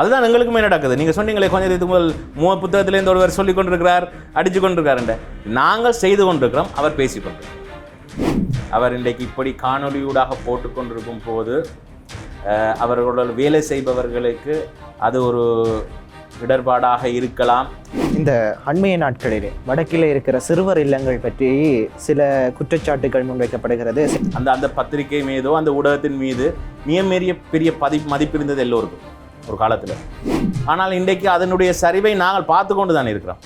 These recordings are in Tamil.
அதுதான் எங்களுக்குமே நடக்குது? நீங்கள் சொன்னீங்களே கொஞ்சம் இதுக்கு முதல் மூ புத்தகத்திலேருந்து ஒருவர் சொல்லி கொண்டிருக்கிறார் அடித்து கொண்டிருக்காருன்ற நாங்கள் செய்து கொண்டிருக்கிறோம் அவர் பேசி அவர் இன்றைக்கு இப்படி காணொளியூடாக போட்டுக்கொண்டிருக்கும் போது அவர்களோட வேலை செய்பவர்களுக்கு அது ஒரு இடர்பாடாக இருக்கலாம். இந்த அண்மைய நாட்களிலே வடக்கிலே இருக்கிற சிறுவர் இல்லங்கள் பற்றி சில குற்றச்சாட்டுகள் முன்வைக்கப்படுகிறது. அந்த அந்த பத்திரிகை மீதோ அந்த ஊடகத்தின் மீது மிகமேறிய பெரிய பதி மதிப்பு இருந்தது எல்லோருக்கும். ஒரு காலத்தில். ஆனால் இன்றைக்கு அதனுடைய சரிவை நாங்கள் பார்த்து கொண்டு தான் இருக்கிறோம்.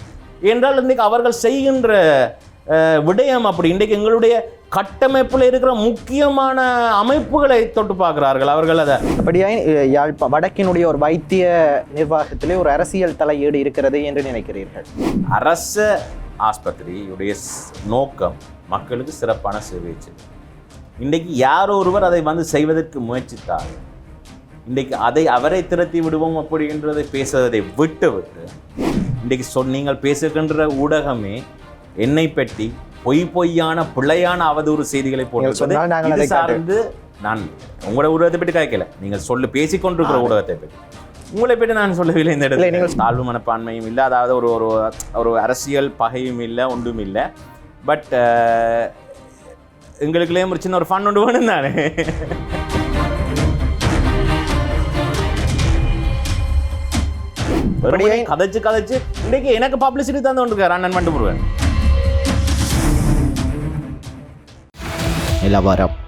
என்றால் இன்றைக்கு அவர்கள் செய்கின்ற விடயம் அப்படி. இன்றைக்கு எங்களுடைய கட்டமைப்பில் இருக்கிற முக்கியமான அமைப்புகளை தொட்டு பார்க்கிறார்கள். அவர்கள் அதை அப்படியாய் அஹ், யாழ்ப்பா வடக்கினுடைய ஒரு வைத்திய நிர்வாகத்திலே ஒரு அரசியல் தலையீடு இருக்கிறது என்று நினைக்கிறீர்கள். அரச ஆஸ்பத்திரியுடைய நோக்கம் மக்களுக்கு சிறப்பான சேவை இன்றைக்கு யாரோ ஒருவர் அதை வந்து செய்வதற்கு முயற்சித்தால் இன்றைக்கு அதை அவரை திரட்டி விடுவோம் அப்படின்றதை பேசுவதை விட்டு விட்டு இன்றைக்கு சொல் நீங்கள் பேசுகின்ற ஊடகமே என்னை பற்றி பொய் பொய்யான பிழையான அவதூறு செய்திகளை போட்டு நாங்கள் சார்ந்து நான் உங்களோட ஊடகத்தை பற்றி கேட்கல நீங்கள் சொல்லு பேசிக்கொண்டிருக்கிற ஊடகத்தை பற்றி. உங்களை பற்றி நான் சொல்லவில்லை இந்த இடத்துல. தாழ்வு மனப்பான்மையும் இல்லை அதாவது ஒரு ஒரு ஒரு அரசியல் பகையும் இல்லை ஒன்றும் இல்லை. பட் எங்களுக்குள்ளேயும் ஒரு சின்ன ஒரு ஃபன் ஒன்று வேணும் தானே? கதைச்சு கதைச்சு இன்னைக்கு எனக்கு பப்ளிசிட்டி தந்து கொண்டிருக்காரு அண்ணன் மண்டு முருகன் நிலவரம்.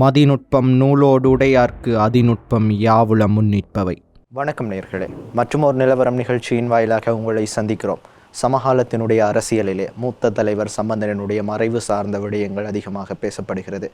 மதிநுட்பம் நூலோடு உடையார்க்கு அதிநுட்பம் யாவுள முன்னிற்பவை. வணக்கம் நேர்களே. மற்றும் ஒரு நிலவரம் நிகழ்ச்சியின் வாயிலாக உங்களை சந்திக்கிறோம். சமகாலத்தினுடைய அரசியலிலே மூத்த தலைவர் சம்பந்தனுடைய மறைவு சார்ந்த விடயங்கள் அதிகமாக பேசப்படுகிறது.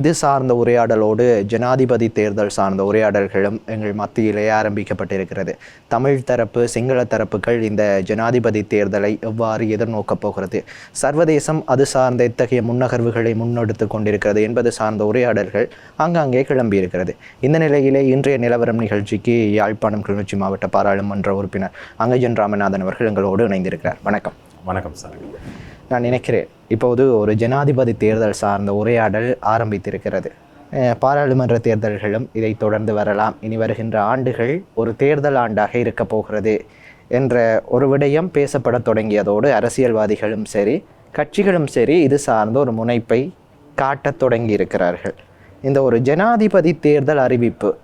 இது சார்ந்த உரையாடலோடு ஜனாதிபதி தேர்தல் சார்ந்த உரையாடல்களும் எங்கள் மத்தியிலே ஆரம்பிக்கப்பட்டிருக்கிறது. தமிழ் தரப்பு சிங்கள தரப்புகள் இந்த ஜனாதிபதி தேர்தலை எவ்வாறு எதிர்நோக்கப் போகிறது? சர்வதேசம் அது சார்ந்த இத்தகைய முன்னகர்வுகளை முன்னெடுத்து கொண்டிருக்கிறது என்பது சார்ந்த உரையாடல்கள் ஆங்காங்கே கிளம்பியிருக்கிறது. இந்த நிலையிலே இன்றைய நிலவரம் நிகழ்ச்சிக்கு யாழ்ப்பாணம் கிளிநொச்சி மாவட்ட பாராளுமன்ற உறுப்பினர் அங்கஜன் ராமநாதன் அவர்கள் எங்களோடு இணைந்திருக்கிறார். வணக்கம். வணக்கம் சார். நான் நினைக்கிறேன் இப்போது ஒரு ஜனாதிபதி தேர்தல் சார்ந்த உரையாடல் ஆரம்பித்திருக்கிறது. பாராளுமன்ற தேர்தல்களும் இதை தொடர்ந்து வரலாம். இனி வருகின்ற ஆண்டுகள் ஒரு தேர்தல் ஆண்டாக இருக்கப் போகிறது என்ற ஒரு விடயம் பேசப்படத் தொடங்கியதோடு அரசியல்வாதிகளும் சரி கட்சிகளும் சரி இது சார்ந்த ஒரு முனைப்பை காட்டத் தொடங்கி இருக்கிறார்கள் இந்த ஒரு ஜனாதிபதி தேர்தல் அறிவிப்பு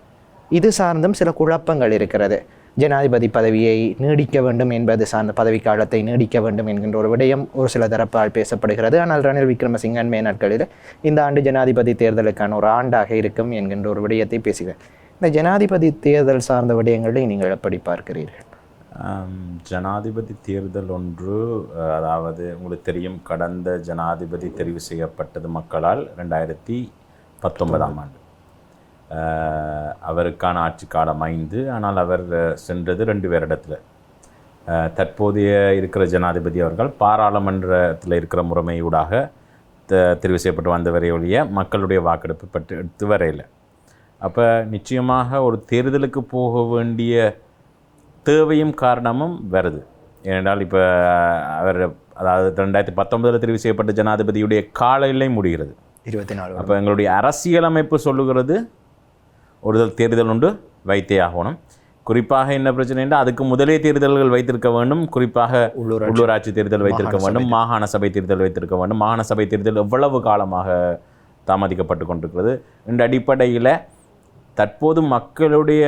இது சார்ந்தும் சில குழப்பங்கள் இருக்கிறது. ஜனாதிபதி பதவியை நீடிக்க வேண்டும் என்பது சார்ந்த பதவிக்காலத்தை நீடிக்க வேண்டும் என்கின்ற ஒரு விடயம் ஒரு சில தரப்பால் பேசப்படுகிறது. ஆனால் ரணில் விக்ரமசிங்கன் அண்மைய நாட்களில் இந்த ஆண்டு ஜனாதிபதி தேர்தலுக்கான ஒரு ஆண்டாக இருக்கும் என்கின்ற ஒரு விடயத்தை பேசுகிறேன் இந்த ஜனாதிபதி தேர்தல் சார்ந்த விடயங்களை நீங்கள் எப்படி பார்க்கிறீர்கள்? ஜனாதிபதி தேர்தல் ஒன்று அதாவது உங்களுக்கு தெரியும் கடந்த ஜனாதிபதி தெரிவு செய்யப்பட்டது மக்களால் ரெண்டாயிரத்தி பத்தொன்பதாம் ஆண்டு. அவருக்கான ஆட்சி காலம் ஐந்து. ஆனால் அவர் சென்றது ரெண்டு வருடத்தில் அஹ், தற்போதைய இருக்கிற ஜனாதிபதி அவர்கள் பாராளுமன்றத்தில் இருக்கிற முறைமையூடாக த- தெரிவு செய்யப்பட்டு வந்தவரை ஒழிய மக்களுடைய வாக்கெடுப்பு பற்றி எடுத்து வரையில். அப்போ நிச்சயமாக ஒரு தேர்தலுக்கு போக வேண்டிய தேவையும் காரணமும் வருது. ஏனென்றால் இப்போ அவர் அதாவது ரெண்டாயிரத்தி பத்தொன்பதில் தெரிவு செய்யப்பட்ட ஜனாதிபதியுடைய கால எல்லை முடிகிறது. இருபத்தி நாலு அப்போ எங்களுடைய அரசியலமைப்பு சொல்லுகிறது ஒரு தேர்தல் உண்டு வைத்தே ஆகணும். குறிப்பாக என்ன பிரச்சனைன்னா அதுக்கு முதலே தேர்தல்கள் வைத்திருக்க வேண்டும். குறிப்பாக உள்ளூராட்சி தேர்தல் வைத்திருக்க வேண்டும். மாகாண சபை தேர்தல் வைத்திருக்க வேண்டும். மாகாண சபை தேர்தல் எவ்வளவு காலமாக தாமதிக்கப்பட்டு கொண்டிருக்கிறது? இந்த அடிப்படையில் தற்போது மக்களுடைய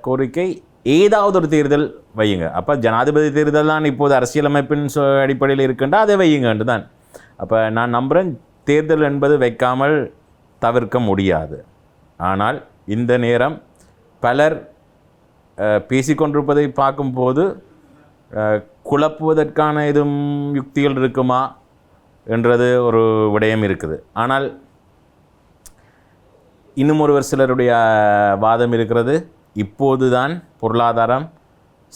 கோரிக்கை ஏதாவது ஒரு தேர்தல் வையுங்க. அப்போ ஜனாதிபதி தேர்தல் தான் இப்போது அரசியலமைப்பின் சொ- அடிப்படையில் இருக்கின்றா அதை வையுங்கன்று தான். அப்போ நான் நம்புகிறேன் தேர்தல் என்பது வைக்காமல் தவிர்க்க முடியாது. ஆனால் இந்த நேரம் பலர் பேசிக்கொண்டிருப்பதை பார்க்கும்போது குழப்புவதற்கான எதுவும் யுக்திகள் இருக்குமா என்றது ஒரு விடயம் இருக்குது. ஆனால் இன்னும் ஒருவர் சிலருடைய வாதம் இருக்கிறது. இப்போதுதான் பொருளாதாரம்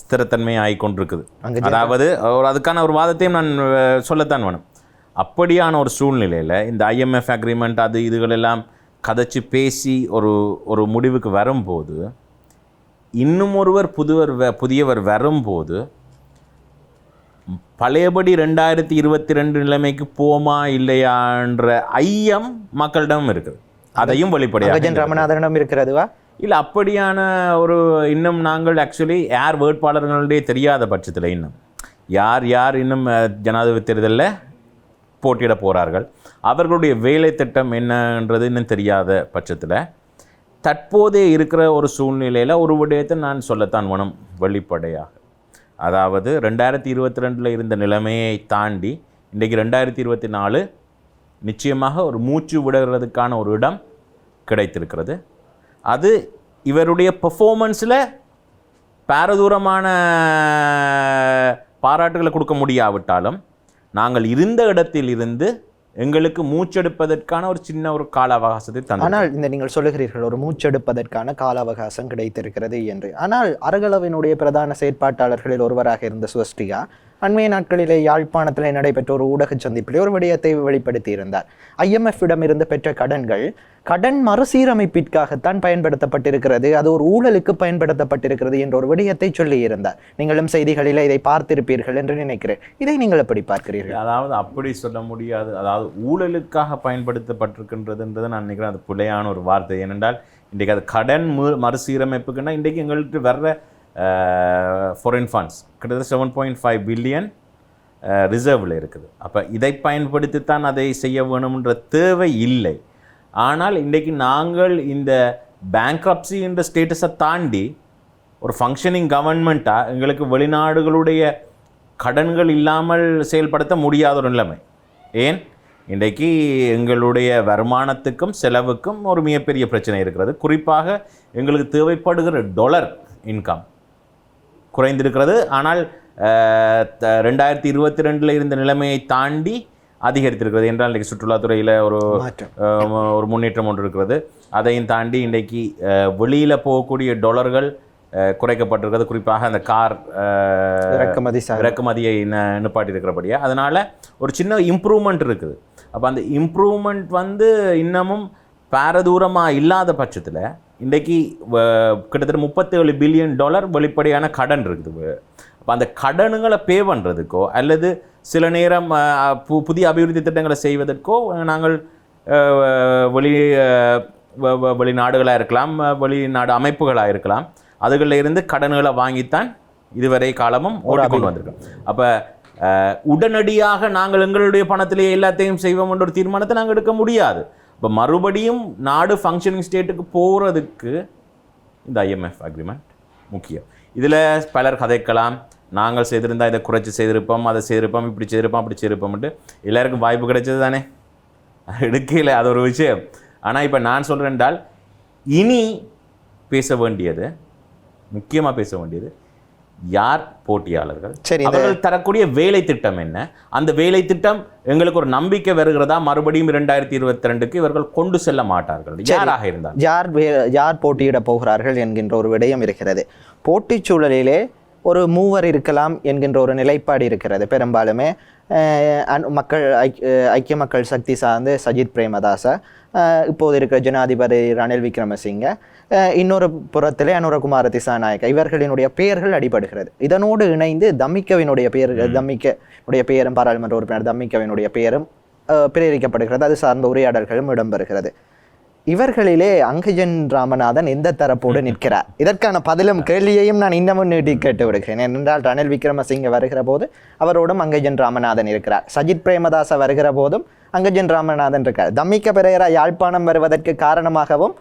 ஸ்திரத்தன்மை ஆகிக்கொண்டிருக்குது அதாவது ஒரு அதுக்கான ஒரு வாதத்தையும் நான் சொல்லத்தான் வேணும். அப்படியான ஒரு சூழ்நிலையில் இந்த ஐஎம்எஃப் அக்ரிமெண்ட் அது இதுகளெல்லாம் கதைச்சு பேசி ஒரு ஒரு முடிவுக்கு வரும்போது இன்னும் ஒருவர் புதுவர் வ- புதியவர் வரும்போது பழையபடி ரெண்டாயிரத்தி இருபத்தி ரெண்டு நிலைமைக்கு போமா இல்லையான்ற ஐயம் மக்களிடம் இருக்குது. அதையும் வெளிப்படையாக ராமநாதனிடம் இருக்கிறதுவா இல்லை அப்படியான ஒரு இன்னும் நாங்கள் ஆக்சுவலி யார் வேட்பாளர்களுடைய தெரியாத பட்சத்தில் இன்னும் யார் யார் இன்னும் ஜனாதிபதி தேர்தலில் போட்டியிட போகிறார்கள் அவர்களுடைய வேலை திட்டம் என்னன்றது இன்னும் தெரியாத பட்சத்தில் தற்போதே இருக்கிற ஒரு சூழ்நிலையில் ஒரு விடயத்தை நான் சொல்லத்தான் வேணும் வெளிப்படையாக. அதாவது ரெண்டாயிரத்தி இருபத்தி ரெண்டில் இருந்த நிலைமையை தாண்டி இன்றைக்கு ரெண்டாயிரத்தி இருபத்தி நாலு நிச்சயமாக ஒரு மூச்சு விடுறதுக்கான ஒரு இடம் கிடைத்திருக்கிறது. அது இவருடைய பெர்ஃபார்மன்ஸில் பாரதூரமான பாராட்டுகளை கொடுக்க முடியாவிட்டாலும் நாங்கள் இருந்த இடத்தில் இருந்து எங்களுக்கு மூச்செடுப்பதற்கான ஒரு சின்ன ஒரு கால அவகாசத்தை தந்தோம் ஆனால் இந்த நீங்கள் சொல்லுகிறீர்கள் ஒரு மூச்செடுப்பதற்கான கால அவகாசம் கிடைத்திருக்கிறது என்று. ஆனால் அரகளவினுடைய பிரதான செயற்பாட்டாளர்களில் ஒருவராக இருந்த சுவஸ்டிகா அண்மைய நாட்களிலே யாழ்ப்பாணத்தில் நடைபெற்ற ஒரு ஊடக சந்திப்பில் ஒரு விடயத்தை வெளிப்படுத்தி இருந்தார் இருந்து பெற்ற கடன்கள் கடன் மறுசீரமைப்பிற்காகத்தான் பயன்படுத்தப்பட்டிருக்கிறது அது ஒரு ஊழலுக்கு பயன்படுத்தப்பட்டிருக்கிறது என்ற ஒரு விடயத்தை சொல்லியிருந்தார். நீங்களும் செய்திகளில் இதை பார்த்திருப்பீர்கள் என்று நினைக்கிறேன். இதை நீங்கள் எப்படி பார்க்கிறீர்கள்? அதாவது அப்படி சொல்ல முடியாது. அதாவது ஊழலுக்காக பயன்படுத்தப்பட்டிருக்கின்றதுன்றது நான் நினைக்கிறேன் அது பிழையான ஒரு வார்த்தை. ஏனென்றால் இன்றைக்கு அது கடன் மு மறுசீரமைப்புக்குன்னா இன்றைக்கு எங்கள்கிட்ட வர்ற ஃபாரின் ஃபண்ட்ஸ் கிட்டத்தட்ட செவன் பாயிண்ட் ஃபைவ் பில்லியன் ரிசர்வில் இருக்குது. அப்போ இதை பயன்படுத்தி தான் அதை செய்ய வேணும்ன்ற தேவை இல்லை. ஆனால் இன்றைக்கு நாங்கள் இந்த பேங்க்ரப்சி என்ற ஸ்டேட்டஸை தாண்டி ஒரு ஃபங்க்ஷனிங் கவர்மெண்ட்டாக எங்களுக்கு வெளிநாடுகளுடைய கடன்கள் இல்லாமல் செயல்படுத்த முடியாத ஒரு நிலைமை. ஏன்? இன்றைக்கு எங்களுடைய வருமானத்துக்கும் செலவுக்கும் ஒரு மிகப்பெரிய பிரச்சனை இருக்கிறது. குறிப்பாக எங்களுக்கு தேவைப்படுகிற டொலர் இன்கம் குறைந்திருக்கிறது. ஆனால் ரெண்டாயிரத்தி இருபத்தி ரெண்டில் இருந்த நிலைமையை தாண்டி அதிகரித்திருக்கிறது. என்றால் இன்றைக்கு சுற்றுலாத்துறையில் ஒரு ஒரு முன்னேற்றம் ஒன்று இருக்கிறது. அதையும் தாண்டி இன்றைக்கு வெளியில் போகக்கூடிய டொலர்கள் குறைக்கப்பட்டிருக்கிறது. குறிப்பாக அந்த கார் இறக்குமதி இறக்குமதியை ந- நிப்பாட்டி இருக்கிறபடியா அதனால் ஒரு சின்ன இம்ப்ரூவ்மெண்ட் இருக்குது. அப்போ அந்த இம்ப்ரூவ்மெண்ட் வந்து இன்னமும் பாரதூரமாக இல்லாத பட்சத்தில் இன்றைக்கி கிட்டத்தட்ட முப்பத்தேழு பில்லியன் டாலர் வெளிப்படையான கடன் இருக்குது. அப்போ அந்த கடனுங்களை பே பண்ணுறதுக்கோ அல்லது சில நேரம் பு- புதிய அபிவிருத்தி திட்டங்களை செய்வதற்கோ நாங்கள் வெளி வெளிநாடுகளாக இருக்கலாம் வெளிநாடு அமைப்புகளாக இருக்கலாம் அதுகளில் இருந்து கடன்களை வாங்கித்தான் இதுவரை காலமும் ஓட்டிக்கொண்டு வந்திருக்கோம் அப்போ உடனடியாக நாங்கள் எங்களுடைய பணத்திலேயே எல்லாத்தையும் செய்வோம் என்ற ஒரு தீர்மானத்தை நாங்கள் எடுக்க முடியாது. இப்போ மறுபடியும் நாடு ஃபங்க்ஷனிங் ஸ்டேட்டுக்கு போகிறதுக்கு இந்த ஐஎம்எஃப் அக்ரிமெண்ட் முக்கியம். இதில் பலர் கதைக்கலாம். நாங்கள் செய்திருந்தால் இதை குறைச்சி செய்திருப்போம் அதை செய்திருப்போம் இப்படி செய்திருப்போம் அப்படி செய்திருப்போம்ட்டு எல்லாருக்கும் வாய்ப்பு கிடைச்சது தானே? எடுக்கல அது ஒரு விஷயம். ஆனால் இப்போ நான் சொல்கிறேன் என்றால் இனி பேச வேண்டியது முக்கியமாக பேச வேண்டியது யார் போட்டியாளர்கள்? சரி, அவர்கள் தரக்கூடிய வேலை திட்டம் என்ன? அந்த வேலை திட்டம் எங்களுக்கு ஒரு நம்பிக்கை வருகிறதா? மறுபடியும் இரண்டாயிரத்தி இருபத்தி ரெண்டுக்கு இவர்கள் கொண்டு செல்ல மாட்டார்கள். யாராக இருந்தால் யார் யார் போட்டியிட போகிறார்கள் என்கின்ற ஒரு விடயம் இருக்கிறது. போட்டிச் சூழலிலே ஒரு மூவர் இருக்கலாம் என்கின்ற ஒரு நிலைப்பாடு இருக்கிறது. பெரும்பாலுமே மக்கள் ஐக்- ஐக்கிய மக்கள் சக்தி சார்ந்து சஜித் பிரேமதாச இப்போது இருக்கிற ஜனாதிபதி ரணில் விக்ரமசிங்க இன்னொரு புறத்திலே அனுரகுமார திசாநாயக்க இவர்களினுடைய பெயர்கள் அடிபடுகிறது. இதனோடு இணைந்து தம்மிக்கவினுடைய பெயர் தம்மிக்கனுடைய பெயரும் பாராளுமன்ற உறுப்பினர் தம்மிக்கவினுடைய பெயரும் பிரேரிக்கப்படுகிறது. அது சார்ந்த உரையாடல்களும் இடம்பெறுகிறது. இவர்களிலே அங்கஜன் ராமநாதன் எந்த தரப்போடு நிற்கிறார்? இதற்கான பதிலும் கேள்வியையும் நான் இன்னமும் நீட்டி கேட்டு விடுகிறேன் ஏனென்றால் ரணில் விக்ரமசிங்க வருகிற போது அவரோடும் அங்கஜன் ராமநாதன் இருக்கிறார். சஜித் பிரேமதாச வருகிற போதும் அங்கஜன் ராமநாதன் இருக்கார். தம்மிக்க பெரையரா யாழ்ப்பாணம் வருவதற்கு காரணமாகவும்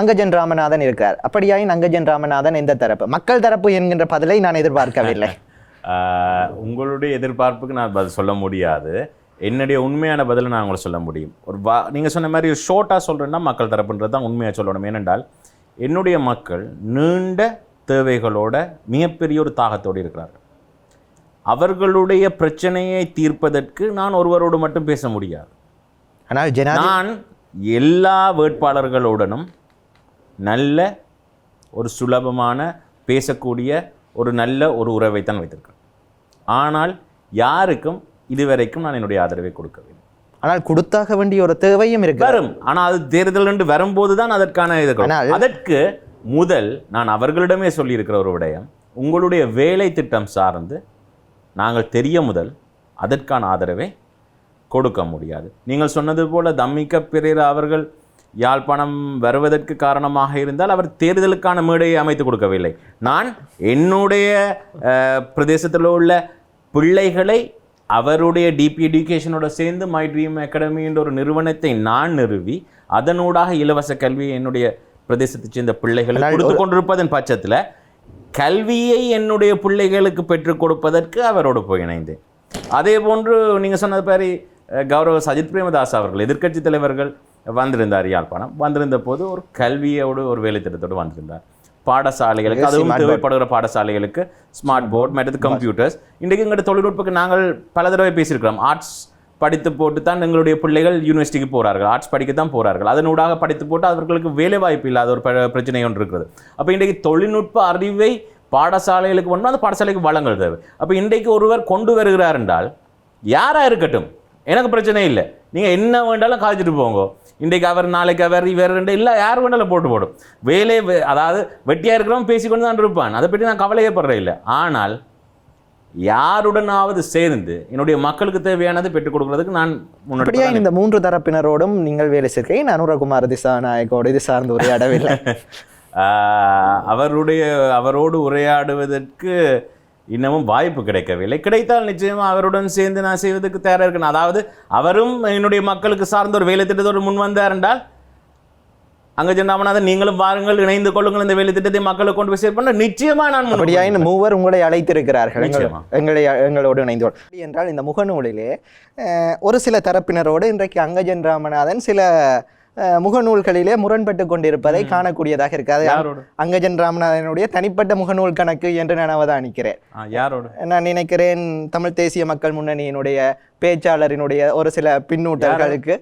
அங்கஜன் ராமநாதன் இருக்கிறார். அப்படியாயின் அங்கஜன் ராமநாதன் எந்த தரப்பு? மக்கள் தரப்பு என்கின்ற பதிலை நான் எதிர்பார்க்கவில்லை. உங்களுடைய எதிர்பார்ப்புக்கு நான் பதில் சொல்ல முடியாது. என்னுடைய உண்மையான பதிலை நான் உங்களை சொல்ல முடியும். ஒரு வா நீங்கள் சொன்ன மாதிரி ஷோர்ட்டாக சொல்கிறேன்னா மக்கள் தரப்புன்றது தான் உண்மையாக சொல்லணும். ஏனென்றால் என்னுடைய மக்கள் நீண்ட தேவைகளோட மிகப்பெரிய ஒரு தாகத்தோடு இருக்கிறார்கள். அவர்களுடைய பிரச்சனையை தீர்ப்பதற்கு நான் ஒருவரோடு மட்டும் பேச முடியாது. ஆனால் நான் எல்லா வேட்பாளர்களுடனும் நல்ல ஒரு சுலபமான பேசக்கூடிய ஒரு நல்ல ஒரு உறவைத்தான் வைத்திருக்கிறேன். ஆனால் யாருக்கும் இதுவரைக்கும் நான் என்னுடைய ஆதரவை கொடுக்கவில்லை. ஆனால் கொடுத்தாக வேண்டிய ஒரு தேவையும் இருக்கு வரும். ஆனால் அது தேர்தல் என்று வரும்போது தான் அதற்கான இது அதற்கு முதல் நான் அவர்களிடமே சொல்லியிருக்கிற ஒரு விடயம் உங்களுடைய வேலை திட்டம் சார்ந்து நாங்கள் தெரிய முதல் அதற்கான ஆதரவை கொடுக்க முடியாது. நீங்கள் சொன்னது போல தம்மிக்க பிறர் அவர்கள் யாழ்ப்பாணம் வருவதற்கு காரணமாக இருந்தால் அவர் தேர்தலுக்கான மேடையை அமைத்து கொடுக்கவில்லை. நான் என்னுடைய பிரதேசத்தில் உள்ள பிள்ளைகளை அவருடைய டிபி எஜுகேஷனோட சேர்ந்து மை ட்ரீம் அகாடமி என்ற ஒரு நிறுவனத்தை நான் நிறுவி அதனூடாக இலவச கல்வியை என்னுடைய பிரதேசத்தைச் சேர்ந்த பிள்ளைகளை கொடுத்து கொண்டிருப்பதன் பட்சத்தில் கல்வியை என்னுடைய பிள்ளைகளுக்கு பெற்றுக் கொடுப்பதற்கு அவரோடு போய் இணைந்தேன். அதே போன்று நீங்கள் சொன்னது மாதிரி கௌரவ சஜித் பிரேமதாஸ் அவர்கள் எதிர்க்கட்சி தலைவர்கள் வந்திருந்தார் யாழ்ப்பாணம். வந்திருந்த போது ஒரு கல்வியோடு ஒரு வேலை திட்டத்தோடு வந்திருந்தார். பாடசாலைகளுக்கு அதுவும் தேவைப்படுகிற பாடசாலைகளுக்கு ஸ்மார்ட் போர்ட் மற்றது கம்ப்யூட்டர்ஸ் இன்றைக்கு எங்களுடைய தொழில்நுட்பக்கு நாங்கள் பல தடவை பேசியிருக்கிறோம். ஆர்ட்ஸ் படித்து போட்டு தான் எங்களுடைய பிள்ளைகள் யூனிவர்சிட்டிக்கு போகிறார்கள் ஆர்ட்ஸ் படிக்க தான் போகிறார்கள் அதனூடாக படித்து போட்டு அவர்களுக்கு வேலை வாய்ப்பு இல்லாத ஒரு பிரச்சனை ஒன்று இருக்கிறது. அப்போ இன்றைக்கு தொழில்நுட்ப அறிவை பாடசாலைகளுக்கு வந்து அந்த பாடசாலைக்கு வளங்கள் தேவை. அப்போ இன்றைக்கு ஒருவர் கொண்டு வருகிறார் என்றால் யாரா இருக்கட்டும் எனக்கு பிரச்சனை இல்லை. நீங்கள் என்ன வேண்டாலும் காய்ச்சிட்டு போங்க. இன்றைக்கு அவர் நாளைக்கு அவர் இவர் ரெண்டு இல்லை யார் வேண்டாலும் போட்டு போடும். வேலை வே- அதாவது வெட்டியாக இருக்கிறவன் பேசிக்கொண்டு தான் இருப்பான். அதை பற்றி நான் கவலையே படுறேன் இல்லை. ஆனால் யாருடனாவது சேர்ந்து என்னுடைய மக்களுக்கு தேவையானது பெற்றுக் கொடுக்கறதுக்கு நான் முன்னாடி இந்த மூன்று தரப்பினரோடும் நீங்கள் வேலை சேர்க்கையில் அனுரகுமார் திசாநாயக்கோடு இது சார்ந்து உரையாடவில்லை? ஆஹ் அவருடைய அவரோடு உரையாடுவதற்கு இன்னமும் வாய்ப்பு கிடைக்கவில்லை. கிடைத்தால் நிச்சயமா அவருடன் சேர்ந்து நான் செய்வதற்கு தயாராக இருக்கணும். அதாவது அவரும் என்னுடைய மக்களுக்கு சார்ந்த ஒரு வேலை திட்டத்தோடு முன் வந்தார் என்றால் அங்க சென்றாமனாதான் நீங்களும் வாருங்கள் இணைந்து கொள்ளுங்கள் இந்த வேலை திட்டத்தை மக்களுக்கு கொண்டு போய் சேர்ப்பா நிச்சயமா நான் முன் அப்படியா இந்த மூவர் உங்களை அழைத்திருக்கிறார்கள். எங்கள்- நிச்சயமா. எங்களை எங்களோடு இணைந்து என்றால் இந்த முகநூலிலே ஒரு சில தரப்பினரோடு இன்றைக்கு அங்கஜன் ராமநாதன் சில முகநூல்களிலே முரண்பட்டு கொண்டிருப்பதை காணக்கூடியதாக இருக்கிறது யாரோடு? அங்கஜன் ராமநாதனுடைய தனிப்பட்ட முகநூல் கணக்கு என்று நான் அவதானிக்கிறேன் நான் நினைக்கிறேன் தமிழ் தேசிய மக்கள் முன்னணியினுடைய பேச்சாளரினுடைய ஒரு சில பின்னூட்டல்களுக்கு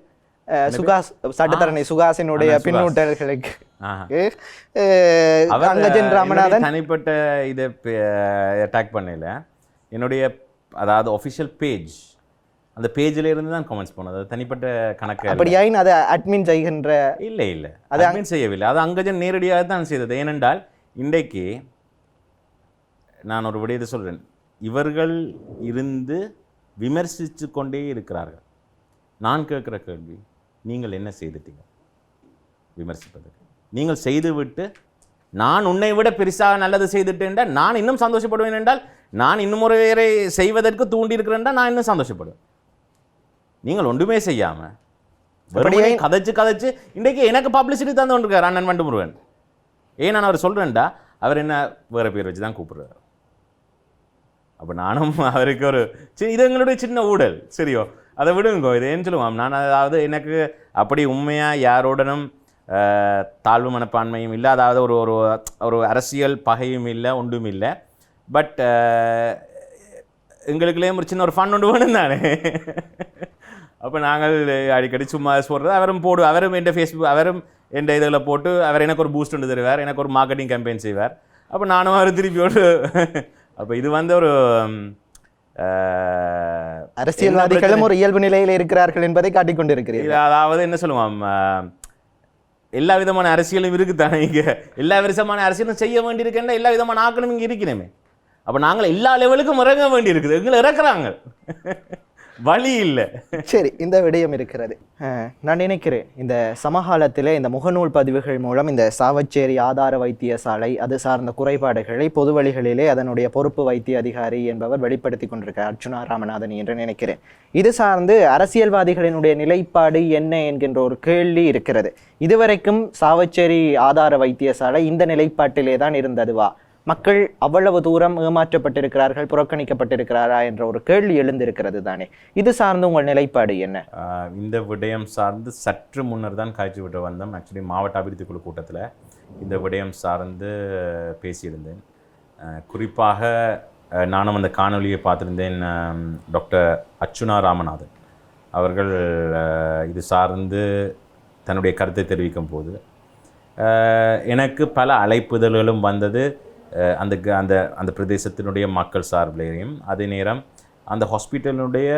சுகாஸ் சட்டத்தரணி சுகாசினுடைய. பின்னூட்டல்களுக்கு. அவர் அங்கஜன் ராமநாதன். தனிப்பட்ட இதை அட்டாக் பண்ணல. என்னுடைய அதாவது ஒஃபிஷியல் பேஜ் அந்த பேஜில் இருந்து தான் கமெண்ட்ஸ் பண்ணது அது தனிப்பட்ட கணக்கு. அப்படியாயின் அதை அட்மின் செய்கின்ற இல்லை இல்லை. அது அட்மின் செய்யவில்லை. அது அங்கஜன் நேரடியாக தான் செய்தது. ஏனென்றால் இன்றைக்கு நான் ஒரு விடயத்தை சொல்கிறேன் இவர்கள் இருந்து விமர்சித்து கொண்டே இருக்கிறார்கள். நான் கேட்குற கேள்வி நீங்கள் என்ன செய்துட்டீங்க? விமர்சிப்பதற்கு. நீங்கள் செய்துவிட்டு நான் உன்னை விட பெருசாக நல்லது செய்துட்டேன்டா நான் இன்னும் சந்தோஷப்படுவேன் என்றால் நான் இன்னும் ஒரு வேறை செய்வதற்கு தூண்டி இருக்கிறேன்டா நான் இன்னும் சந்தோஷப்படுவேன். நீங்கள் ஒன்றுமே செய்யாம வெறுமனே கதைச்சு கதைச்சு இன்றைக்கு எனக்கு பப்ளிசிட்டி தந்து கொண்டிருக்கார் அண்ணன் வண்டு முருகன் ஏன் நான் அவர் சொல்கிறேன்டா அவர் என்ன வேறு பேர் வச்சு தான் கூப்பிடுறாரு. அப்போ நானும் அவருக்கு ஒரு சரி இது எங்களுடைய சின்ன ஊழல் சரியோ? அதை விடுங்கோ இது ஏன்னு சொல்லுவோம்? நான் அதாவது எனக்கு அப்படி உண்மையாக யாரோடனும் தாழ்வு மனப்பான்மையும் இல்லை அதாவது ஒரு ஒரு ஒரு அரசியல் பகையும் இல்லை ஒன்றும் இல்லை. பட் எங்களுக்குள்ளேயும் ஒரு சின்ன ஒரு ஃபன் ஒன்று வேணும் தானே? அப்போ நாங்கள் அடிக்கடி சும்மா சொல்கிறது அவரும் போடு அவரும் என் ஃபேஸ்புக் அவரும் என் இதில் போட்டு அவர் எனக்கு ஒரு பூஸ்ட் ஒன்று தருவார் எனக்கு ஒரு மார்க்கெட்டிங் கேம்பெயின் செய்வார். அப்போ நானும் அவர் திருப்பியோடு அப்போ இது வந்து ஒரு அரசியல்வாதிகளும் ஒரு இயல்பு நிலையில் இருக்கிறார்கள் என்பதை காட்டிக் கொண்டிருக்கிறீர்கள். இது அதாவது என்ன சொல்லுவான் அஹ், எல்லா விதமான அரசியலும் இருக்குதானே இங்கே? எல்லா விதமான அரசியலும் செய்ய வேண்டியிருக்கேன்னா எல்லா விதமான ஆக்களும் இங்கே இருக்கணுமே. அப்போ நாங்கள் எல்லா லெவலுக்கும் இறங்க வேண்டியிருக்குது. எங்களை இறக்குறாங்க. வழி இல்லை. சரி இந்த விடயம் இருக்கிறது. நான் நினைக்கிறேன் இந்த சமகாலத்தில் இந்த முகநூல் பதிவுகள் மூலம் இந்த சாவச்சேரி ஆதார வைத்தியசாலை அது சார்ந்த குறைபாடுகளை பொது வழிகளிலே அதனுடைய பொறுப்பு வைத்திய அதிகாரி என்பவர் வெளிப்படுத்தி கொண்டிருக்கிறார் அர்ச்சுனா ராமநாதன் என்று நினைக்கிறேன். இது சார்ந்து அரசியல்வாதிகளினுடைய நிலைப்பாடு என்ன என்கின்ற ஒரு கேள்வி இருக்கிறது. இதுவரைக்கும் சாவச்சேரி ஆதார வைத்தியசாலை இந்த நிலைப்பாட்டிலே தான் இருந்ததுவா? மக்கள் அவ்வளவு தூரம் ஏமாற்றப்பட்டிருக்கிறார்கள் புறக்கணிக்கப்பட்டிருக்கிறாரா என்ற ஒரு கேள்வி எழுந்திருக்கிறது தானே. இது சார்ந்து உங்கள் நிலைப்பாடு என்ன? இந்த விடயம் சார்ந்து சற்று முன்னர் தான் காய்ச்சி விட்டு வந்தோம். ஆக்சுவலி மாவட்ட அபிவிருத்தி குழு கூட்டத்தில் இந்த விடயம் சார்ந்து பேசியிருந்தேன். குறிப்பாக நானும் அந்த காணொலியை பார்த்துருந்தேன் டாக்டர் அச்சுனா ராமநாதன். அவர்கள் இது சார்ந்து தன்னுடைய கருத்தை தெரிவிக்கும் போது எனக்கு பல அழைப்புதல்களும் வந்தது. அந்த க- அந்த அந்த பிரதேசத்தினுடைய மக்கள் சார்பிலேயும் அதே நேரம் அந்த ஹாஸ்பிட்டலினுடைய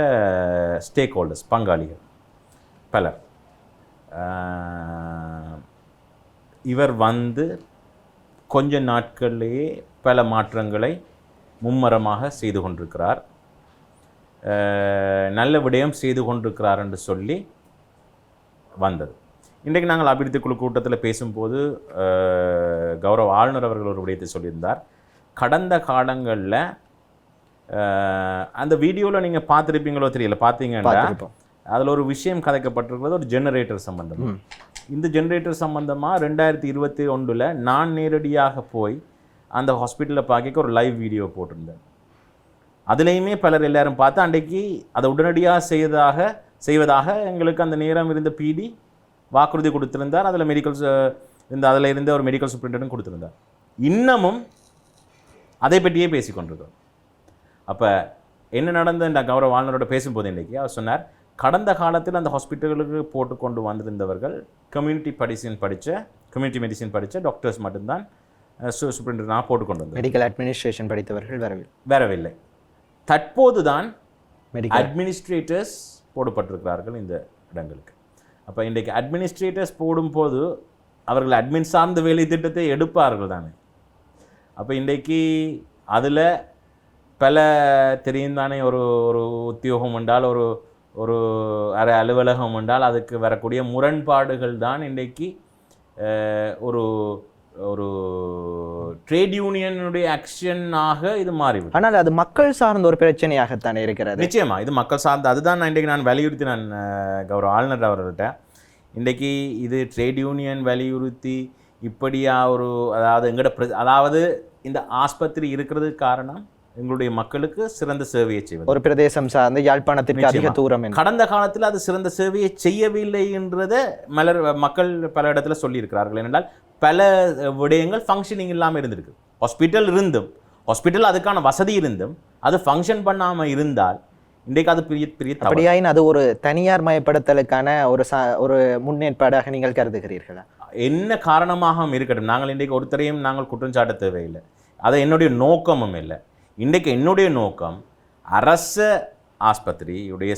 ஸ்டேக் ஹோல்டர்ஸ் பங்காளிகள் பலர். இவர் வந்து கொஞ்ச நாட்கள்லேயே பல மாற்றங்களை மும்மரமாக செய்து கொண்டிருக்கிறார். நல்ல விடயம் செய்து கொண்டிருக்கிறார் என்று சொல்லி வந்தது. இன்றைக்கு நாங்கள் அபிவிருத்தி குழு கூட்டத்தில் பேசும்போது கௌரவ ஆளுநர் அவர்கள் ஒரு விடயத்தை சொல்லியிருந்தார். கடந்த காலங்களில் அந்த வீடியோவில் நீங்கள் பார்த்துருப்பீங்களோ தெரியல பார்த்தீங்கன்னா. அதில் ஒரு விஷயம் கதைக்கப்பட்டிருக்கிறது ஒரு ஜெனரேட்டர் சம்பந்தம். இந்த ஜெனரேட்டர் சம்பந்தமாக ரெண்டாயிரத்தி இருபத்தி ஒன்றில் நான் நேரடியாக போய் அந்த ஹாஸ்பிட்டலில் பார்க்க ஒரு லைவ் வீடியோ போட்டிருந்தேன். அதுலேயுமே பலர் எல்லாரும் பார்த்து அன்றைக்கு அதை உடனடியாக செய்வதாக செய்வதாக எங்களுக்கு அந்த நேரம் இருந்த பிடி வாக்குறுதி கொடுத்திருந்தார். அதில் மெடிக்கல் இந்த அதில் இருந்த ஒரு மெடிக்கல் சூப்பரிண்டனும் கொடுத்திருந்தார். இன்னமும் அதை பற்றியே பேசிக்கொண்டிருக்கிறோம் அப்போ என்ன நடந்த கௌரவ ஆளுநரோட பேசும்போது இன்றைக்கி அவர் சொன்னார் கடந்த காலத்தில் அந்த ஹாஸ்பிட்டல்களுக்கு போட்டு கொண்டு வந்திருந்தவர்கள் கம்யூனிட்டி மெடிசின் படித்த கம்யூனிட்டி மெடிசின் படித்த டாக்டர்ஸ் மட்டும்தான் சூப்பரிண்டனாக போட்டு கொண்டு வந்தது. மெடிக்கல் அட்மினிஸ்ட்ரேஷன் படித்தவர்கள் வரவில்லை. வரவில்லை. தற்போது தான் மெடிக்கல் அட்மினிஸ்ட்ரேட்டர்ஸ் போடப்பட்டிருக்கிறார்கள் இந்த இடங்களுக்கு. அப்போ இன்றைக்கு அட்மினிஸ்ட்ரேட்டர்ஸ் போடும்போது அவர்கள் அட்மின் சார்ந்த வேலை திட்டத்தை எடுப்பார்கள் தானே. அப்போ இன்றைக்கு அதில் பல தெரியும் தானே ஒரு ஒரு உத்தியோகம் உண்டால் ஒரு ஒரு அரை அலுவலகம் உண்டால் அதுக்கு வரக்கூடிய முரண்பாடுகள் தான் இன்றைக்கு ஒரு ஒரு ட்ரேட் யூனியனுடைய ஆக்ஷனாக இது மாறிவிடும். ஆனால் அது மக்கள் சார்ந்த ஒரு பிரச்சனையாகத்தானே இருக்கிறது. நிச்சயமா இது மக்கள் சார்ந்த அதுதான் நான் இன்றைக்கு நான் வலியுறுத்தி நான் கௌரவ ஆளுநர் அவர்கள்ட்ட. இன்றைக்கி இது ட்ரேட் யூனியன் வலியுறுத்தி இப்படியா ஒரு அதாவது எங்கட அதாவது இந்த ஆஸ்பத்திரி இருக்கிறது காரணம் எங்களுடைய மக்களுக்கு சிறந்த சேவையை செய்வது. ஒரு பிரதேசம் சார்ந்து யாழ்ப்பாணத்திற்கு அதிக. தூரம் கடந்த காலத்தில் அது சிறந்த சேவையை செய்யவில்லை என்றதை மலர் மக்கள் பல இடத்துல சொல்லியிருக்கிறார்கள். ஏனென்றால் பல விடயங்கள் ஃபங்க்ஷனிங் இல்லாமல் இருந்திருக்கு. ஹாஸ்பிட்டல் இருந்தும் ஹாஸ்பிட்டல் அதுக்கான வசதி இருந்தும் அது ஃபங்க்ஷன் பண்ணாமல் இருந்தால் இன்றைக்கு அது பெரிய பெரிய அப்படியாயின் அது ஒரு தனியார் மயப்படுத்தலுக்கான ஒரு ச ஒரு முன்னேற்பாடாக நீங்கள் கருதுகிறீர்களா? என்ன காரணமாக இருக்கட்டும். நாங்கள் இன்றைக்கு ஒருத்தரையும் நாங்கள் குற்றம் சாட்ட தேவையில்லை. அது என்னுடைய நோக்கமும் இல்லை. இன்றைக்கு என்னுடைய நோக்கம் அரச ஆஸ்பத்திரியுடைய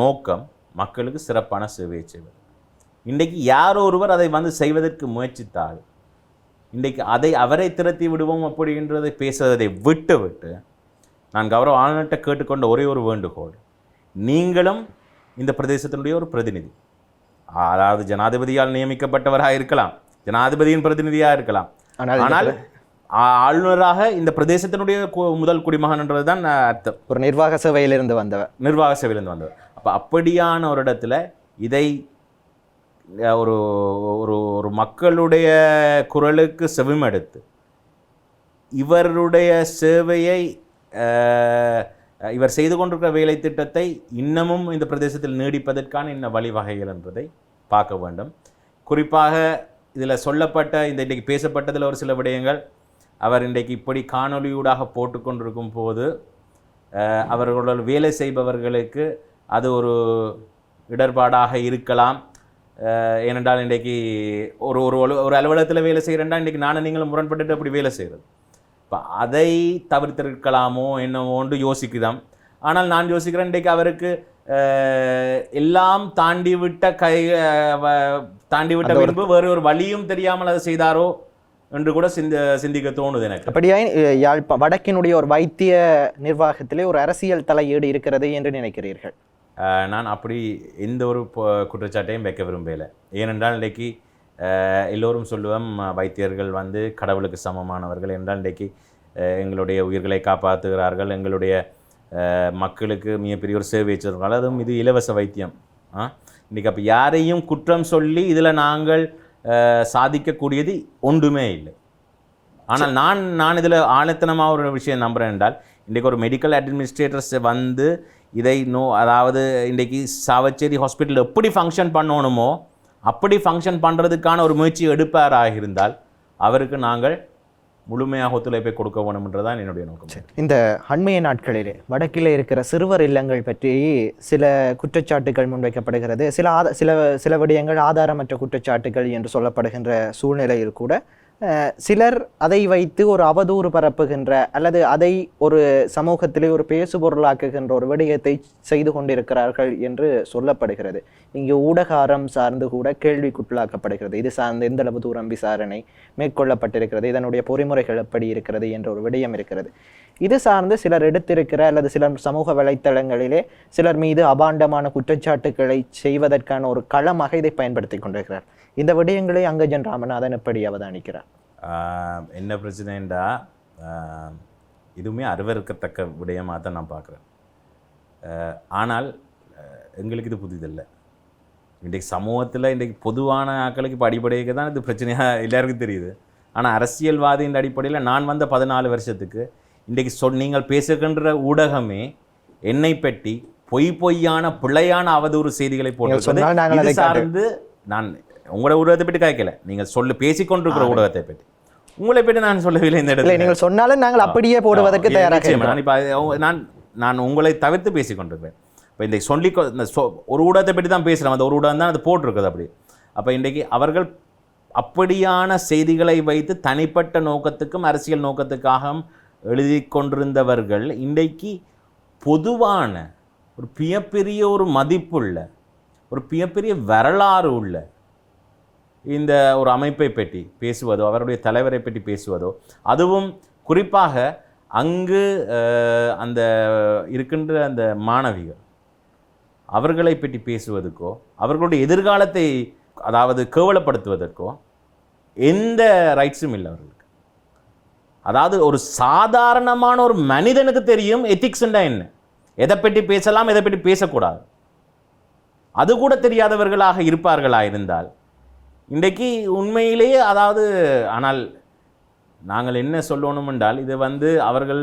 நோக்கம் மக்களுக்கு சிறப்பான சேவையை செய்வது இன்றைக்கு யார் ஒருவர் அதை வந்து செய்வதற்கு முயற்சித்தால் இன்றைக்கு அதை அவரை திரட்டி விடுவோம் அப்படின்றதை பேசுவதை விட்டு விட்டு நான் கௌரவ ஆளுநர்கிட்ட கேட்டுக்கொண்ட ஒரே ஒரு வேண்டுகோள். நீங்களும் இந்த பிரதேசத்தினுடைய ஒரு பிரதிநிதி. அதாவது ஜனாதிபதியால் நியமிக்கப்பட்டவராக இருக்கலாம் ஜனாதிபதியின் பிரதிநிதியாக இருக்கலாம். ஆனால் ஆளுநராக இந்த பிரதேசத்தினுடைய முதல் குடிமகன்ன்றது தான் அர்த்தம். ஒரு நிர்வாக சேவையிலிருந்து வந்தவர். நிர்வாக சேவையிலிருந்து வந்தவர். அப்போ அப்படியான ஒரு இடத்துல இதை ஒரு ஒரு ஒரு மக்களுடைய குரலுக்கு செவிமெடுத்து. இவருடைய சேவையை இவர் செய்து கொண்டிருக்கிற வேலை திட்டத்தை இன்னமும் இந்த பிரதேசத்தில் நீடிப்பதற்கான இன்ன வழிவகைகள் என்பதை பார்க்க வேண்டும். குறிப்பாக இதில் சொல்லப்பட்ட இந்த இன்றைக்கு பேசப்பட்டதில் ஒரு சில விடயங்கள் அவர் இன்றைக்கு இப்படி காணொலியூடாக போட்டுக்கொண்டிருக்கும் போது அவர்களுடன் அவர்களோட வேலை செய்பவர்களுக்கு அது ஒரு இடர்பாடாக இருக்கலாம். ஏனென்றால் இன்றைக்கு ஒரு ஒரு ஒரு அலுவலகத்தில் வேலை செய்கிறேன்டா இன்றைக்கி நானும் நீங்களும் முரண்பட்டுட்டு அப்படி வேலை செய்கிறது இப்போ அதை தவிர்த்திருக்கலாமோ என்னவோன்று யோசிக்கிறோம் ஆனால் நான் யோசிக்கிறேன் இன்றைக்கு அவருக்கு எல்லாம் தாண்டி விட்ட கை தாண்டி விட்ட பின்பு வேறு ஒரு வழியும் தெரியாமல் அதை செய்தாரோ என்று கூட சிந்த சிந்திக்க தோணுது எனக்கு. அப்படியாயின் அஹ், யாழ்ப்பா வடக்கினுடைய ஒரு வைத்திய நிர்வாகத்திலே ஒரு அரசியல் தலையீடு இருக்கிறது என்று நினைக்கிறீர்கள். நான் அப்படி எந்த ஒரு குற்றச்சாட்டையும் வைக்க விரும்பலை ஏனென்றால் இன்றைக்கு எல்லோரும் சொல்லுவோம் வைத்தியர்கள் வந்து கடவுளுக்கு சமமானவர்கள். என்றால் இன்றைக்கு எங்களுடைய உயிர்களை காப்பாற்றுகிறார்கள் எங்களுடைய மக்களுக்கு மிகப்பெரிய ஒரு சேவை செய்கிறார்கள் அதுவும் இது இலவச வைத்தியம். ஆ இன்றைக்கி அப்போ யாரையும் குற்றம் சொல்லி இதில் நாங்கள் சாதிக்கக்கூடியது ஒன்றுமே இல்லை. ஆனால் நான் நான் இதில் ஆழத்தனமாக ஒரு விஷயம் நம்புகிறேன் என்றால் இன்றைக்கு ஒரு மெடிக்கல் அட்மினிஸ்ட்ரேட்டர்ஸ் வந்து இதை நோ அதாவது இன்றைக்கி சாவச்சேரி ஹாஸ்பிட்டல் எப்படி ஃபங்க்ஷன் பண்ணணுமோ அப்படி ஃபங்க்ஷன் பண்ணுறதுக்கான ஒரு முயற்சி எடுப்பாராக இருந்தால் அவருக்கு நாங்கள் முழுமையாக ஒத்துழைப்பை கொடுக்க வேணும்ன்றதான் என்னுடைய நோக்கம். இந்த அண்மைய நாட்களிலே வடக்கிலே இருக்கிற சிறுவர் இல்லங்கள் பற்றி சில குற்றச்சாட்டுகள் முன்வைக்கப்படுகிறது. சில ஆத சில சில விடயங்கள் ஆதாரமற்ற குற்றச்சாட்டுகள் என்று சொல்லப்படுகின்ற சூழ்நிலையில் கூட சிலர் அதை வைத்து ஒரு அவதூறு பரப்புகின்ற அல்லது அதை ஒரு சமூகத்திலே ஒரு பேசுபொருளாக்குகின்ற ஒரு விடயத்தை செய்து கொண்டிருக்கிறார்கள் என்று சொல்லப்படுகிறது. இங்கு ஊடகாரம் சார்ந்து கூட கேள்விக்குள்ளாக்கப்படுகிறது இது சார்ந்து எந்த அளவு தூரம் விசாரணை மேற்கொள்ளப்பட்டிருக்கிறது இதனுடைய பொறிமுறைகள் எப்படி இருக்கிறது என்ற ஒரு விடயம் இருக்கிறது. இது சார்ந்து சிலர் எடுத்திருக்கிற அல்லது சிலர் சமூக வலைத்தளங்களிலே சிலர் மீது அபாண்டமான குற்றச்சாட்டுக்களை செய்வதற்கான ஒரு களமாக இதை பயன்படுத்தி கொண்டிருக்கிறார். இந்த விடயங்களை அங்கஜன் ராமநாதன் எப்படி அவதானிக்கிறார்? என்ன பிரச்சனைண்டா? இதுவுமே அருவறுக்கத்தக்க விடயமாக தான் நான் பார்க்குறேன். ஆனால் எங்களுக்கு இது புதிதில்லை. இன்றைக்கு சமூகத்தில் இன்றைக்கு பொதுவான ஆட்களுக்கு இப்போ அடிப்படையாக தான் இது பிரச்சனையாக எல்லாருக்கும் தெரியுது. ஆனால் அரசியல்வாதியின் அடிப்படையில் நான் வந்த பதினாலு வருஷத்துக்கு இன்றைக்கு சொல் நீங்கள் பேசுகின்ற ஊடகமே என்னை பற்றி பொய் பொய்யான பிழையான அவதூறு செய்திகளை போட்டு சார்ந்து நான் உங்களோட ஊடகத்தை பற்றி கேட்கல நீங்கள் சொல்லு பேசிக்கொண்டிருக்கிற ஊடகத்தை பற்றி. உங்களை பற்றி நான் சொல்லவில்லை இந்த இடத்துல. நீங்கள் சொன்னாலும் நாங்கள் அப்படியே போடுவதற்கு தயாராக. நான் இப்போ நான் நான் உங்களை தவிர்த்து பேசிக் கொண்டிருப்பேன் இப்போ இந்த சொல்லி இந்த சொ- ஒரு ஊடகத்தை பற்றி தான் பேசுகிறோம் அந்த ஒரு ஊடகம் தான் அது போட்டிருக்குது அப்படி. அப்போ இன்றைக்கு அவர்கள் அப்படியான செய்திகளை வைத்து தனிப்பட்ட நோக்கத்துக்கும் அரசியல் நோக்கத்துக்காகவும் எழுதி கொண்டிருந்தவர்கள் இன்றைக்கு பொதுவான ஒரு மிகப்பெரிய ஒரு மதிப்புள்ள ஒரு மிகப்பெரிய வரலாறு உள்ள இந்த ஒரு அமைப்பை பற்றி பேசுவதோ அவருடைய தலைவரை பற்றி பேசுவதோ அதுவும் குறிப்பாக அங்கு அந்த இருக்கின்ற அந்த மாணவிகள் அவர்களை பற்றி பேசுவதற்கோ அவர்களுடைய எதிர்காலத்தை அதாவது கேவலப்படுத்துவதற்கோ எந்த ரைட்ஸும் இல்லை அவர்கள் அதாவது ஒரு சாதாரணமான ஒரு மனிதனுக்கு தெரியும் எத்திக்ஸ்ண்டா என்ன? எதை பற்றி பேசலாம் எதை பற்றி பேசக்கூடாது. அது கூட தெரியாதவர்களாக இருப்பார்களா இருந்தால்? இன்றைக்கு உண்மையிலேயே அதாவது ஆனால் நாங்கள் என்ன சொல்லணும் என்றால் இது வந்து அவர்கள்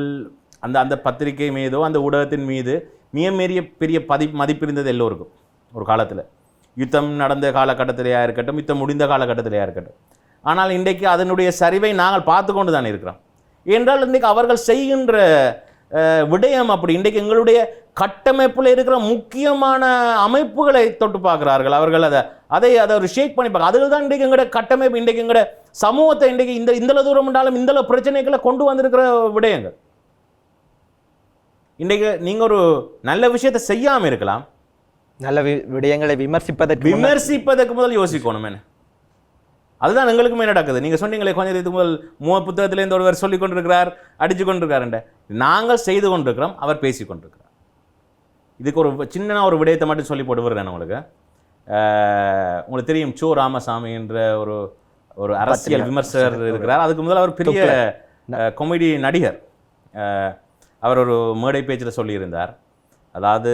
அந்த அந்த பத்திரிகை மீதோ அந்த ஊடகத்தின் மீது மிக பெரிய பெரிய பதி மதிப்பிருந்தது எல்லோருக்கும் ஒரு காலத்தில். யுத்தம் நடந்த காலகட்டத்திலேயா இருக்கட்டும் யுத்தம் முடிந்த காலகட்டத்திலேயா இருக்கட்டும். ஆனால் இன்றைக்கு அதனுடைய சரிவை நாங்கள் பார்த்து கொண்டு தான் இருக்கிறோம். என்றால் இன்றைக்கு அவர்கள் செய்கின்ற விடயம் அப்படி. இன்றைக்கு எங்களுடைய கட்டமைப்பில் இருக்கிற முக்கியமான அமைப்புகளை தொட்டு பார்க்கிறார்கள். அவர்கள் அதை அதை அதை ஒரு ஷேக் பண்ணி பார்க்க அதில் தான் இன்றைக்கு எங்களோட கட்டமைப்பு இன்றைக்கு எங்களோட சமூகத்தை இன்றைக்கு இந்த இந்தளவு தூரம் என்றாலும் இந்தளவு பிரச்சனைகளை கொண்டு வந்திருக்கிற விடயங்கள். இன்றைக்கு நீங்கள் ஒரு நல்ல விஷயத்தை செய்யாமல் இருக்கலாம். நல்ல விடயங்களை விமர்சிப்பதற்கு விமர்சிப்பதற்கு முதல் யோசிக்கணும் என்ன? அதுதான் எங்களுக்குமே நடக்குது. நீங்கள் சொன்னீங்களே கொஞ்சம் இதுக்கு முதல் மூ புத்தகத்திலேருந்து ஒருவர் சொல்லி கொண்டிருக்கிறார் அடித்து கொண்டிருக்காருண்ட நாங்கள் செய்து கொண்டிருக்கிறோம் அவர் பேசி கொண்டிருக்கிறார். இதுக்கு ஒரு சின்ன ஒரு விடயத்தை மட்டும் சொல்லி போட்டு விடுறேன் உங்களுக்கு. உங்களுக்கு தெரியும் சோ ராமசாமி என்ற ஒரு ஒரு அரசியல் விமர்சகர் இருக்கிறார். அதுக்கு முதல் அவர் பெரிய காமெடி நடிகர். அவர் ஒரு மேடை பேச்சில் சொல்லியிருந்தார். அதாவது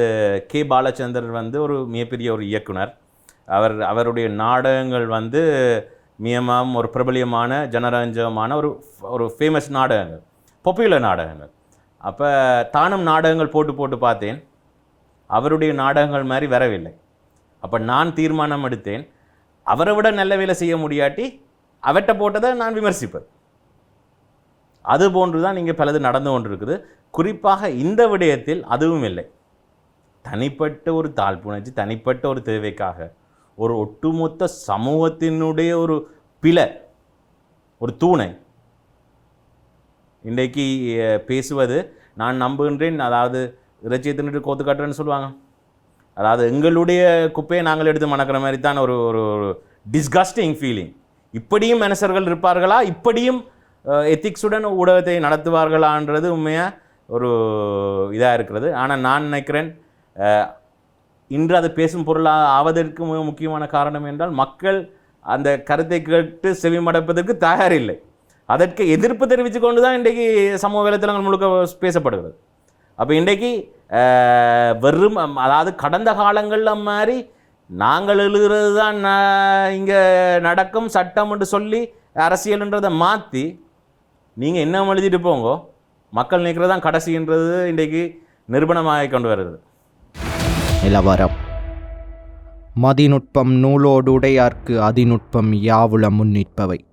கே. பாலச்சந்தர் வந்து ஒரு மிகப்பெரிய ஒரு இயக்குனர். அவர் அவருடைய நாடகங்கள் வந்து மியமாம் ஒரு பிரபலியமான ஜனரஞ்சகமான ஒரு ஒரு ஃபேமஸ் நாடகங்கள். பொப்புலர் நாடகங்கள். அப்போ தானும் நாடகங்கள் போட்டு போட்டு பார்த்தேன். அவருடைய நாடகங்கள் மாதிரி வரவில்லை. அப்போ நான் தீர்மானம் எடுத்தேன். அவரை விட நல்ல வேலை செய்ய முடியாட்டி அவர்கிட்ட போட்டதை நான் விமர்சிப்பேன். அது போன்று தான் இங்கே பலது நடந்து கொண்டிருக்குது. குறிப்பாக இந்த விடயத்தில் அதுவும் இல்லை. தனிப்பட்ட ஒரு தாழ்ப்புணர்ச்சி தனிப்பட்ட ஒரு தேவைக்காக. ஒரு ஒட்டுமொத்த சமூகத்தினுடைய ஒரு பிழை ஒரு தூணை. இன்றைக்கு பேசுவது நான் நம்புகின்றேன். அதாவது இறைச்சியை தின்னுட்டு கோத்து காட்டுறேன்னு சொல்லுவாங்க. அதாவது எங்களுடைய குப்பையை நாங்கள் எடுத்து மணக்கிற மாதிரி தான் ஒரு ஒரு டிஸ்கஸ்டிங் ஃபீலிங் இப்படியும் மனுஷர்கள் இருப்பார்களா? இப்படியும் எத்திக்ஸுடன் ஊடகத்தை நடத்துவார்களான்றது உண்மையாக ஒரு இதாக இருக்கிறது. ஆனால் நான் நினைக்கிறேன் இன்று அது பேசும் பொருளாக ஆவதற்கு முக்கியமான காரணம் என்றால் மக்கள் அந்த கருத்தை கேட்டு செவிமடைப்பதற்கு தயாரில்லை. அதற்கு எதிர்ப்பு தெரிவித்து கொண்டு தான் இன்றைக்கு சமூக வலைத்தளங்கள் முழுக்க பேசப்படுகிறது. அப்போ இன்றைக்கு வெறும் அதாவது கடந்த காலங்களில் மாதிரி நாங்கள் எழுதுறது தான் இங்கே நடக்கும் சட்டம் என்று சொல்லி அரசியல்ன்றதை மாற்றி நீங்கள் என்ன எழுதிட்டு போங்கோ. மக்கள் நிற்கிறது தான் கடைசின்றது இன்றைக்கு நிரூபணமாகி கொண்டு வருகிறது. நிலவரம். மதிநுட்பம் நூலோடுடையார்க்கு அதிநுட்பம் யாவுள முன்னிற்பவை.